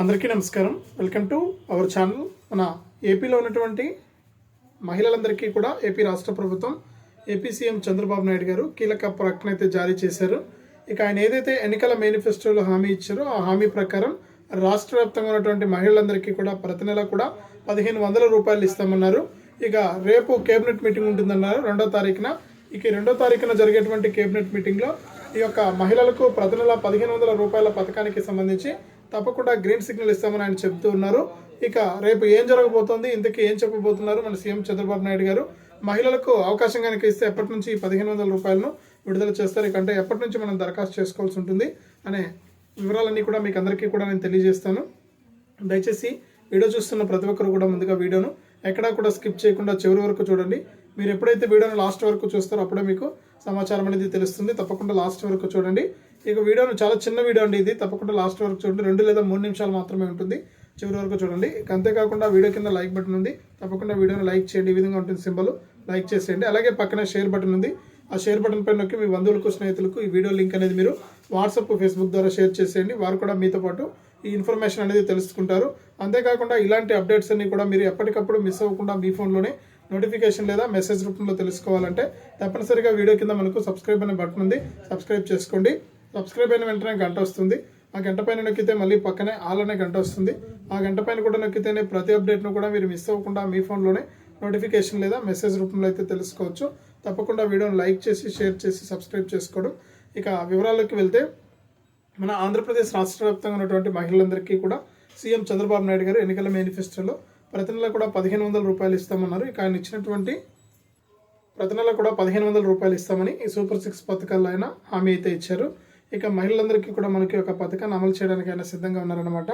అందరికీ నమస్కారం. Welcome to our channel మన ఏపీలో ఉన్నటువంటి మహిళలందరికీ కూడా ఏపీ రాష్ట్ర ప్రభుత్వం ఏపీ సీఎం చంద్రబాబు నాయుడు గారు కీలక ప్రకటన అయితే జారీ చేశారు. ఇక ఆయన ఏదైతే ఎన్నికల మేనిఫెస్టోలో హామీ ఇచ్చారో ఆ హామీ ప్రకారం రాష్ట్ర వ్యాప్తంగా ఉన్నటువంటి మహిళలందరికీ కూడా ప్రతి నెల కూడా పదిహేను వందల రూపాయలు ఇస్తామన్నారు. ఇక రేపు కేబినెట్ మీటింగ్ ఉంటుందన్నారు రెండో తారీఖున. ఇక రెండో తారీఖున జరిగేటువంటి కేబినెట్ మీటింగ్లో ఈ యొక్క మహిళలకు ప్రతి నెల పదిహేను వందల రూపాయల పథకానికి సంబంధించి తప్పకుండా గ్రీన్ సిగ్నల్ ఇస్తామని ఆయన చెప్తూ ఉన్నారు. ఇక రేపు ఏం జరగబోతోంది? ఇంతకీ ఏం చెప్పబోతున్నారు? మన సీఎం చంద్రబాబు నాయుడు గారు మహిళలకు అవకాశం కనుక ఇస్తే ఎప్పటి నుంచి పదిహేను వందల రూపాయలను విడుదల చేస్తారు? ఇకంటే ఎప్పటి నుంచి మనం దరఖాస్తు చేసుకోవాల్సి ఉంటుంది? అనే వివరాలన్నీ కూడా మీకు అందరికీ కూడా నేను తెలియజేస్తాను. దయచేసి వీడియో చూస్తున్న ప్రతి ఒక్కరు కూడా ముందుగా వీడియోను ఎక్కడా కూడా స్కిప్ చేయకుండా చివరి వరకు చూడండి. మీరు ఎప్పుడైతే వీడియోను లాస్ట్ వరకు చూస్తారో అప్పుడే మీకు సమాచారం అనేది తెలుస్తుంది. తప్పకుండా లాస్ట్ వరకు చూడండి. ఇక వీడియోను చాలా చిన్న వీడియో అండి ఇది. తప్పకుండా లాస్ట్ వరకు చూడండి. రెండు లేదా మూడు నిమిషాలు మాత్రమే ఉంటుంది. చివరి వరకు చూడండి. అంతేకాకుండా వీడియో కింద లైక్ బటన్ ఉంది. తప్పకుండా వీడియోని లైక్ చేయండి. ఈ విధంగా ఉంటుంది సింబల్. లైక్ చేసేయండి. అలాగే పక్కన షేర్ బటన్ ఉంది. ఆ షేర్ బటన్ పైన నొక్కి మీ బంధువులకు స్నేహితులకు ఈ వీడియో లింక్ అనేది మీరు వాట్సాప్ ఫేస్బుక్ ద్వారా షేర్ చేసేయండి. వారు కూడా మీతో పాటు ఈ ఇన్ఫర్మేషన్ అనేది తెలుసుకుంటారు. అంతేకాకుండా ఇలాంటి అప్డేట్స్ అన్ని కూడా మీరు ఎప్పటికప్పుడు మిస్ అవ్వకుండా మీ ఫోన్లోనే నోటిఫికేషన్ లేదా మెసేజ్ రూపంలో తెలుసుకోవాలంటే తప్పనిసరిగా వీడియో కింద మనకు సబ్స్క్రైబ్ అనే బటన్ ఉంది. సబ్స్క్రైబ్ చేసుకోండి. సబ్స్క్రైబ్ అయిన వెంటనే గంట వస్తుంది. ఆ గంట పైన నొక్కితే మళ్ళీ పక్కనే ఆల్ అనే గంట వస్తుంది. ఆ గంట పైన కూడా నొక్కితేనే ప్రతి అప్డేట్ను కూడా మీరు మిస్ అవ్వకుండా మీ ఫోన్లోనే నోటిఫికేషన్ లేదా మెసేజ్ రూపంలో అయితే తెలుసుకోవచ్చు. తప్పకుండా వీడియోని లైక్ చేసి షేర్ చేసి సబ్స్క్రైబ్ చేసుకోవడం. ఇక వివరాల్లోకి వెళ్తే మన ఆంధ్రప్రదేశ్ రాష్ట్ర వ్యాప్తంగా ఉన్నటువంటి మహిళలందరికీ కూడా సీఎం చంద్రబాబు నాయుడు గారు ఎన్నికల మేనిఫెస్టోలో ప్రతి నెల కూడా పదిహేను వందల రూపాయలు ఇస్తామన్నారు. ఇక ఆయన ఇచ్చినటువంటి ప్రతి నెల కూడా పదిహేను వందల రూపాయలు ఇస్తామని ఈ సూపర్ సిక్స్ పథకాల్లో ఆయన హామీ అయితే ఇచ్చారు. ఇక మహిళలందరికీ కూడా మనకి ఒక పథకాన్ని అమలు చేయడానికి ఆయన సిద్ధంగా ఉన్నారనమాట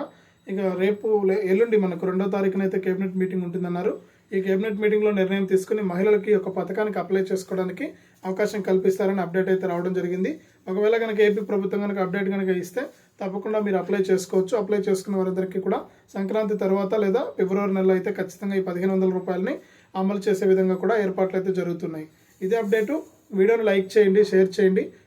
ఇక రేపు లే- ఎల్లుండి మనకు రెండో తారీఖున అయితే కేబినెట్ మీటింగ్ ఉంటుందన్నారు. ఈ కేబినెట్ మీటింగ్లో నిర్ణయం తీసుకుని మహిళలకి ఒక పథకానికి అప్లై చేసుకోవడానికి అవకాశం కల్పిస్తారని అప్డేట్ అయితే రావడం జరిగింది. ఒకవేళ కనుక ఏపీ ప్రభుత్వం కనుక అప్డేట్ కనుక ఇస్తే తప్పకుండా మీరు అప్లై చేసుకోవచ్చు. అప్లై చేసుకున్న వారందరికీ కూడా సంక్రాంతి తర్వాత లేదా ఫిబ్రవరి నెలలో అయితే ఖచ్చితంగా ఈ పదిహేను వందల రూపాయలని అమలు చేసే విధంగా కూడా ఏర్పాట్లు అయితే జరుగుతున్నాయి. ఇదే అప్డేటు. వీడియోని లైక్ చేయండి షేర్ చేయండి.